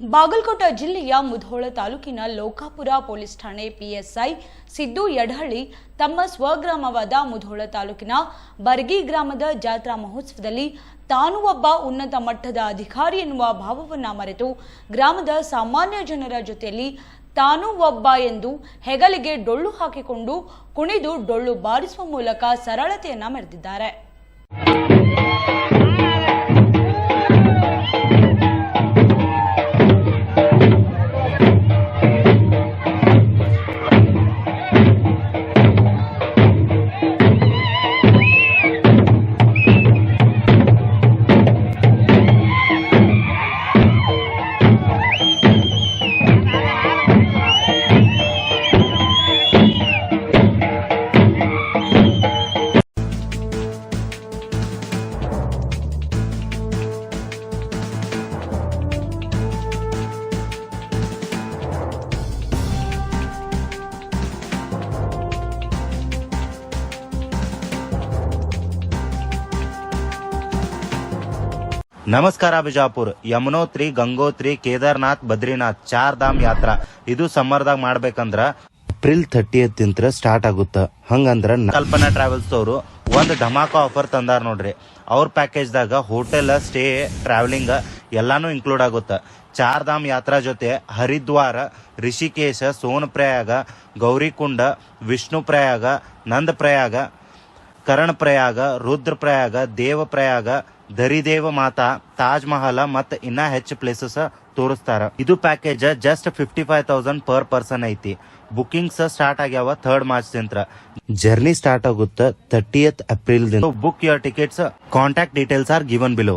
ಬಾಗಲಕೋಟ ಜಿಲ್ಲೆಯ ಮುಧೋಳ ತಾಲೂಕಿನ ಲೋಕಾಪುರ ಪೊಲೀಸ್ ಠಾಣೆ ಪಿಎಸ್ಐ ಸಿದ್ದು ಯಡಹಳ್ಳಿ ತಮ್ಮ ಸ್ವಗ್ರಾಮವಾದ ಮುಧೋಳ ತಾಲೂಕಿನ ಬರ್ಗಿ ಗ್ರಾಮದ ಜಾತ್ರಾ ಮಹೋತ್ಸವದಲ್ಲಿ ತಾನು ಒಬ್ಬ ಉನ್ನತ ಮಟ್ಟದ ಅಧಿಕಾರಿ ಎನ್ನುವ ಭಾವವನ್ನು ಮರೆತು ಗ್ರಾಮದ ಸಾಮಾನ್ಯ ಜನರ ಜೊತೆಯಲ್ಲಿ ತಾನು ಒಬ್ಬ ಎಂದು ಹೆಗಲಿಗೆ ಡೊಳ್ಳು ಹಾಕಿಕೊಂಡು ಕುಣಿದು ಡೊಳ್ಳು ಬಾರಿಸುವ ಮೂಲಕ ಸರಳತೆಯನ್ನ ಮೆರೆದಿದ್ದಾರೆ. ನಮಸ್ಕಾರ ಬಿಜಾಪುರ್. ಯಮುನೋತ್ರಿ, ಗಂಗೋತ್ರಿ, ಕೇದಾರ್ನಾಥ್, ಬದ್ರಿನಾಥ್ ಚಾರ್ ಧಾಮ್ ಯಾತ್ರಾ. ಇದು ಸಮ್ಮರ್ದಾಗ ಮಾಡ್ಬೇಕಂದ್ರ ಏಪ್ರಿಲ್ ಥರ್ಟಿ ತಿಂತ್ರ ಸ್ಟಾರ್ಟ್ ಆಗುತ್ತ. ಹಂಗಂದ್ರ ಕಲ್ಪನಾ ಟ್ರಾವೆಲ್ಸ್ ಅವರು ಒಂದು ಧಮಾಕ ಆಫರ್ ತಂದಾರ ನೋಡ್ರಿ. ಅವ್ರ ಪ್ಯಾಕೇಜ್ದಾಗ ಹೋಟೆಲ್ ಸ್ಟೇ ಟ್ರಾವೆಲಿಂಗ್ ಎಲ್ಲಾನು ಇನ್ಕ್ಲೂಡ್ ಆಗುತ್ತೆ. ಚಾರ್ ಧಾಮ್ ಯಾತ್ರಾ ಜೊತೆ ಹರಿದ್ವಾರ, ರಿಷಿಕೇಶ ಸೋನ್ ಪ್ರಯಾಗ ಗೌರಿಕುಂಡ ವಿಷ್ಣು ಪ್ರಯಾಗ ನಂದ ಪ್ರಯಾಗ ಕರಣ್ ಪ್ರಯಾಗ ರುದ್ರ ಪ್ರಯಾಗ ದೇವ ಪ್ರಯಾಗ ದರಿದೇವ ಮಾತಾ, ತಾಜ್ ಮಹಲ್ ಮತ್ತ ಇನ್ನ ಹೆಚ್ಚು ಪ್ಲೇಸಸ್ ತೋರಿಸ್ತಾರ. ಇದು package just fifty five thousand per person ಐತಿ. ಬುಕಿಂಗ್ಸ್ ಸ್ಟಾರ್ಟ್ ಆಗ್ಯಾವ ಥರ್ಡ್ ಮಾರ್ಚ್ ದಿಂತ್ರ. ಜರ್ನಿ ಸ್ಟಾರ್ಟ್ ಆಗುತ್ತ ತರ್ಟಿಯತ್ ಏಪ್ರಿಲ್ ದಿಂದ book your tickets contact details are given below